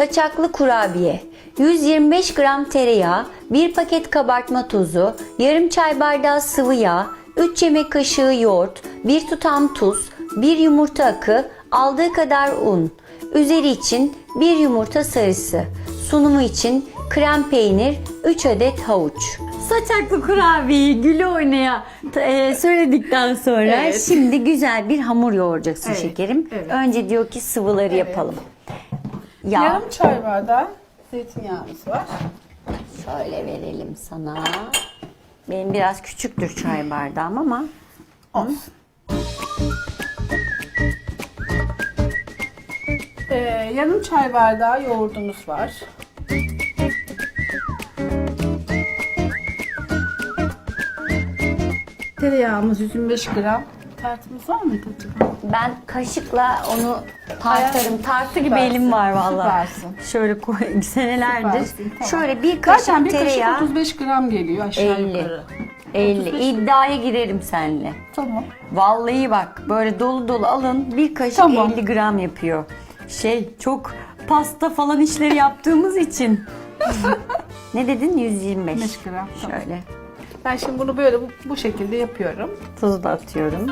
Saçaklı kurabiye. 125 gram tereyağı, 1 paket kabartma tozu, yarım çay bardağı sıvı yağ, 3 yemek kaşığı yoğurt, 1 tutam tuz, 1 yumurta akı, aldığı kadar un. Üzeri için 1 yumurta sarısı. Sunumu için krem peynir, 3 adet havuç. Saçaklı kurabiyeyi güle oynaya e, söyledikten sonra Evet. şimdi güzel bir hamur yoğuracaksın Evet, şekerim. evet. Önce diyor ki sıvıları yapalım. Ya Yarım çay bardağı zeytinyağımız var. şöyle verelim sana. Benim biraz küçüktür çay bardağım ama Olsun. Ee, yarım çay bardağı yoğurdumuz var. Tereyağımız 125 gram. Tartımız var mıydı acaba? ben kaşıkla onu tartarım. Tartı gibi Süpersin, elim var vallahi. süpersin. Şöyle koy, senelerdir. Süpersin, tamam. Şöyle bir kaşık Zaten bir tereyağı. kaşık 35 gram geliyor aşağı 50. yukarı. 50. 35 İddiaya girerim seninle. Tamam. Vallahi bak böyle dolu dolu alın bir kaşık Tamam. 50 gram yapıyor. Şey çok pasta falan işleri yaptığımız için. ne dedin 125. 25 gram. Tamam. Şöyle Ben şimdi bunu böyle bu, bu şekilde yapıyorum. tuz da atıyorum.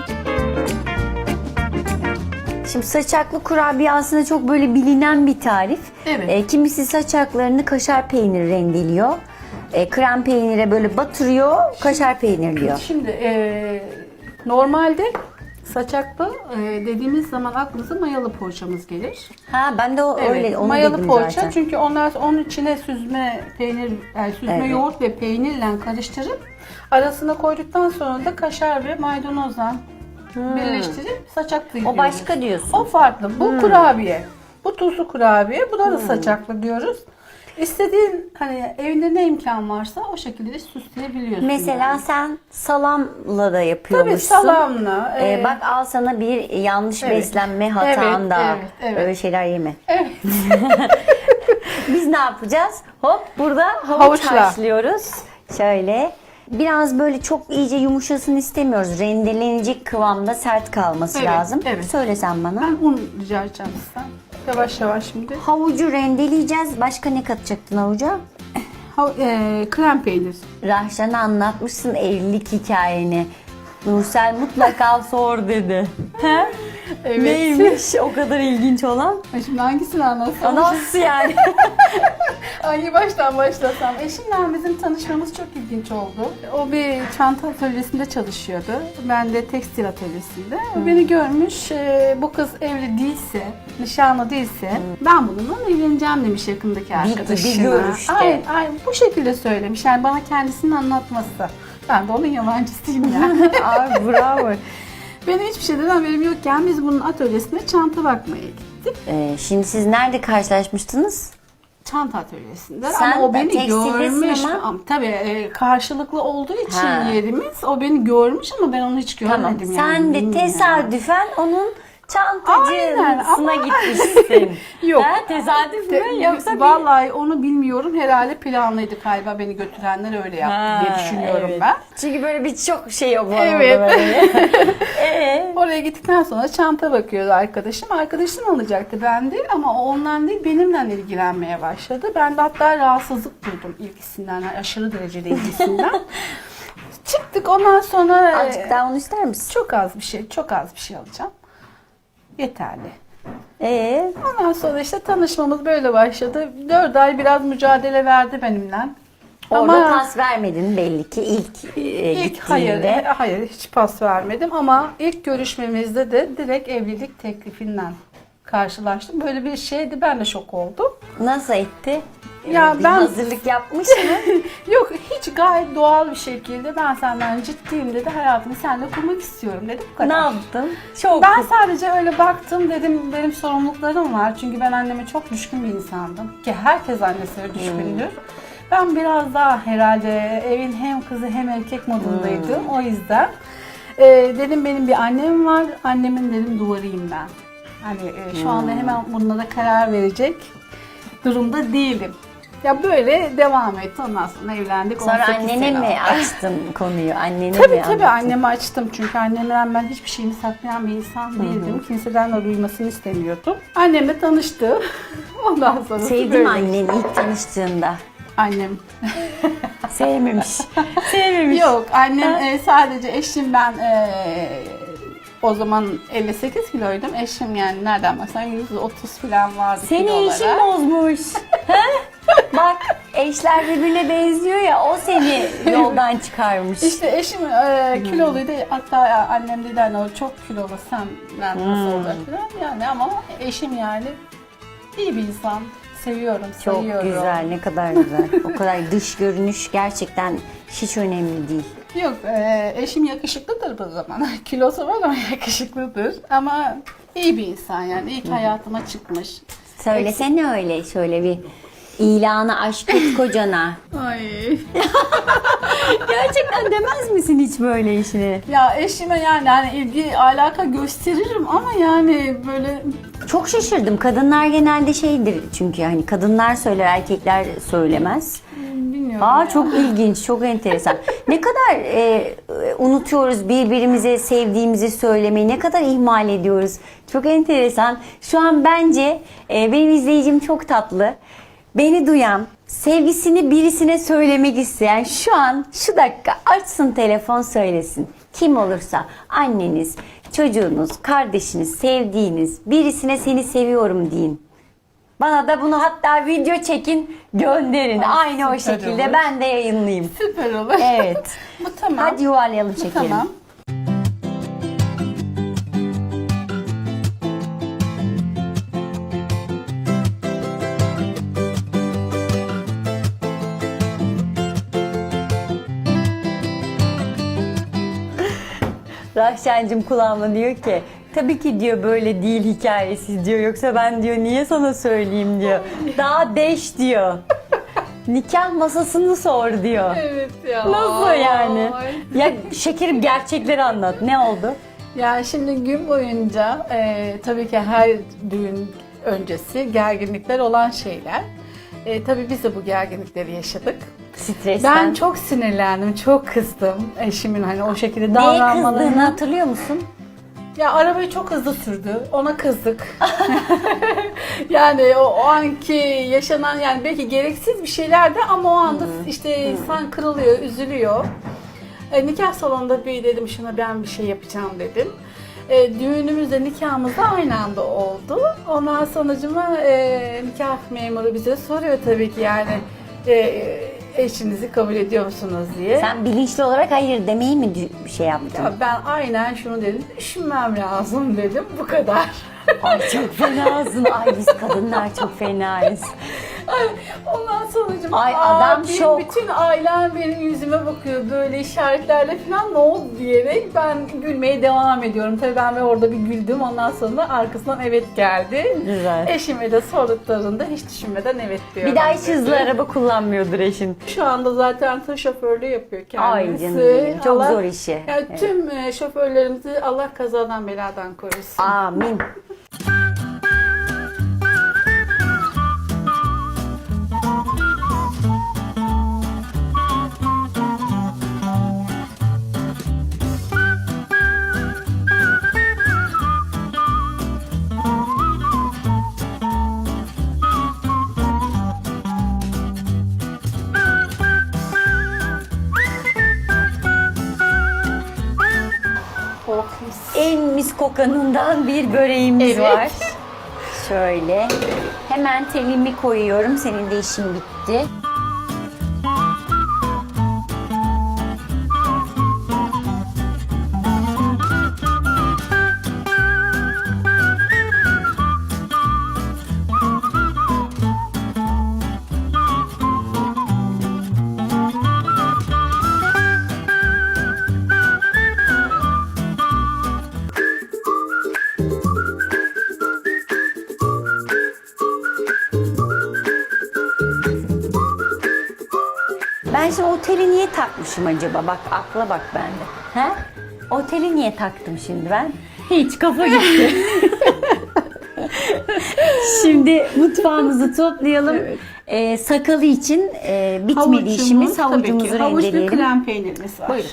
Şimdi saçaklı kurabiye aslında çok böyle bilinen bir tarif. Evet. E, kimisi saçaklarını kaşar peyniri rendeliyor. E, krem peynire böyle batırıyor, kaşar peynirliyor. Şimdi eee, normalde saçaklı eee, dediğimiz zaman aklınıza mayalı poğaçamız gelir. Ha ben de o öyle onu mayalı dedim poğaça zaten. çünkü onlar onun içine süzme peynir, yani süzme Evet. yoğurt ve peynirle karıştırıp arasına koyduktan sonra da kaşar ve maydanozla birleştirip saçaklı Hmm. O başka diyorsun. O farklı. Bu kurabiye. Bu tuzlu kurabiye. Buna da saçaklı diyoruz. İstediğin hani evinde ne imkan varsa o şekilde de süsleyebiliyorsun. Mesela yani. sen salamla da Tabii yapıyormuşsun. salamla. Ee, e, bak al sana bir yanlış Evet. beslenme hatan Evet, da. evet, evet. Öyle şeyler yeme. Evet. Biz ne yapacağız? Hop burada havuç Havuçla. haşlıyoruz. Şöyle. Biraz böyle çok iyice yumuşasın istemiyoruz. Rendelenecek kıvamda sert kalması Evet, lazım. evet. Söylesen bana. Ben un rica edeceğim sizden. Yavaş yavaş şimdi. Havucu rendeleyeceğiz. Başka ne katacaktın havuca? Ha, e, krem peynir. Rahşan'a anlatmışsın evlilik hikayeni. Nursel mutlaka sor dedi. Evet. Neymiş o kadar ilginç olan? Ay, Şimdi hangisini anlatsam? Nasıl yani? Hangi baştan başlasam? Eşimle bizim tanışmamız çok ilginç oldu. O bir çanta atölyesinde çalışıyordu. Ben de tekstil atölyesinde. O beni görmüş, e, bu kız evli değilse, nişanlı değilse ben bununla evleneceğim demiş yakındaki arkadaşına. görüşte. Aynen, aynen bu şekilde söylemiş. Yani bana kendisinin anlatması. Ben de onun yalancısıyım yani. Ay bravo. Benim hiçbir şeyden haberim yokken biz bunun atölyesine çanta bakmaya gittik. Ee, şimdi siz nerede karşılaşmıştınız? Çanta atölyesinde Sen ama o beni tekstildesin görmüş. ama- Ama... Tabii e, karşılıklı olduğu için Ha. yerimiz o beni görmüş ama ben onu hiç görmedim Tamam. yani. Sen de bilmiyorum. tesadüfen onun çantacısına gitmişsin. Yok. Ha, tesadüf mü yoksa bir... Vallahi onu bilmiyorum. Herhalde planlıydı galiba beni götürenler öyle yaptı Ha, diye düşünüyorum evet. ben. Çünkü böyle birçok şey var Evet. orada böyle. Ee? Oraya gittikten sonra çanta bakıyordu arkadaşım. Arkadaşım alacaktı ben değil ama o ondan değil benimle ilgilenmeye başladı. Ben de hatta rahatsızlık duydum ilgisinden. yani aşırı derecede ilgisinden. Çıktık ondan sonra... e, Azıcık daha onu ister misin? Çok az bir şey, çok az bir şey alacağım. Yeterli. Ee? Ondan sonra işte tanışmamız böyle başladı. Dört ay biraz mücadele verdi benimle. Orada Ama pas vermedin belli ki ilk, e, ilk gittiğinde. hayır, e, hayır hiç pas vermedim ama ilk görüşmemizde de direkt evlilik teklifinden karşılaştım. Böyle bir şeydi ben de şok oldum. Nasıl etti? Ya bir ben- hazırlık yapmış mı? Yok hiç gayet doğal bir şekilde ben senden ciddiyim dedi. Hayatımı seninle kurmak istiyorum dedi. Bu ne kadar. yaptın? Çok Ben sadece öyle baktım dedim benim sorumluluklarım var. Çünkü ben anneme çok düşkün bir insandım. Ki herkes annesine düşkündür. Ben biraz daha herhalde evin hem kızı hem erkek modundaydım. O yüzden e, dedim benim bir annem var. Annemin dedim duvarıyım ben. Hani e, şu anda hemen bununla da karar verecek durumda değilim. Ya böyle devam etti. Ondan sonra evlendik. Sonra 18 annene sene mi oldu. açtın konuyu? Annene Tabii mi tabii anlattın? anneme açtım çünkü annemden ben hiçbir şeyimi saklayan bir insan değildim. Kimseden de duymasını istemiyordum. Annemle tanıştım. Ondan sonra Sevdim anneni ilk tanıştığında. Annem. Sevmemiş. Sevmemiş. Yok annem e, sadece eşim ben e, o zaman 58 kiloydum. Eşim yani nereden baksan 130 falan vardı Seni kilo eşin olarak. bozmuş. Eşler birbirine benziyor ya o seni yoldan çıkarmış. İşte eşim e, kiloluydu. Hatta annem dedi hani o çok kilolu sen ben nasıl olacak falan. Yani ama eşim yani iyi bir insan. Seviyorum, Çok sayıyorum. güzel, ne kadar güzel. O kadar dış görünüş gerçekten hiç önemli değil. Yok, e, eşim yakışıklıdır bu zaman. Kilosu var ama yakışıklıdır. Ama iyi bir insan yani. Ki hayatıma çıkmış. Söylesene öyle şöyle bir ilanı aşk et kocana. Ay. Gerçekten demez misin hiç böyle işini? Ya eşime yani hani ilgi alaka gösteririm ama yani böyle Çok şaşırdım. Kadınlar genelde şeydir çünkü hani kadınlar söyler erkekler söylemez. bilmiyorum. Aa çok ilginç, çok enteresan. Ne kadar e, unutuyoruz birbirimize sevdiğimizi söylemeyi, ne kadar ihmal ediyoruz. Çok enteresan. Şu an bence e, benim izleyicim çok tatlı. Beni duyan, sevgisini birisine söylemek isteyen şu an şu dakika açsın telefon söylesin. Kim olursa anneniz, çocuğunuz, kardeşiniz, sevdiğiniz birisine seni seviyorum deyin. Bana da bunu hatta video çekin gönderin. Aa, Aynı o şekilde olur. ben de yayınlayayım. Süper olur. Evet. Bu tamam. Hadi yuvarlayalım Bu çekelim. tamam. Rahşen'cim kulağıma diyor ki tabii ki diyor böyle değil hikayesi diyor. Yoksa ben diyor niye sana söyleyeyim diyor. Daha deş diyor. Nikah masasını sor diyor. Evet ya. Nasıl yani? Ya şekerim gerçekleri anlat. Ne oldu? Ya şimdi gün boyunca e, tabii ki her düğün öncesi gerginlikler olan şeyler. E, tabii biz de bu gerginlikleri yaşadık. Stresten. Ben çok sinirlendim, çok kızdım eşimin hani o şekilde Neye davranmalarına. kızdığını hatırlıyor musun? Ya arabayı çok hızlı sürdü. Ona kızdık. yani o, o anki yaşanan yani belki gereksiz bir şeylerdi ama o anda işte insan kırılıyor, üzülüyor. E, nikah salonunda bir dedim şuna ben bir şey yapacağım dedim. E, düğünümüzde nikahımız da aynı anda oldu. Ondan sonucuma e, nikah memuru bize soruyor tabii ki yani e, eşinizi kabul ediyor musunuz diye. Sen bilinçli olarak hayır demeyi mi şey yaptın? Ya ben aynen şunu dedim, düşünmem lazım dedim, bu kadar. Ay çok fenasın. Ay biz kadınlar çok fenayız. Ay, Ondan sonucum Ay, adam benim şok. Bütün ailem benim yüzüme bakıyor böyle işaretlerle falan ne oldu diyerek ben gülmeye devam ediyorum. Tabii ben ve orada bir güldüm ondan sonra arkasından evet geldi. Güzel. Eşime de sorduklarında hiç düşünmeden evet diyor. Bir daha hiç hızlı araba kullanmıyordur eşin. Şu anda zaten tır şoförlüğü yapıyor kendisi. Ay canım benim, çok Allah- zor işi. Yani Evet. tüm e, şoförlerimizi Allah kazadan beladan korusun. Amin. En mis kokanından bir böreğimiz Evet. var. Şöyle. Hemen telimi koyuyorum. Senin de işin bitti. Ben şimdi oteli niye takmışım acaba? Bak akla bak bende. He? Oteli niye taktım şimdi ben? Hiç kafa gitti. Şimdi mutfağımızı toplayalım. Evet. Ee, sakalı için e, bitmedi Havucumuz, işimiz. tabii ki. Havucumuzu Havuç ve rendeleyelim. krem peynirimiz var. Buyurun.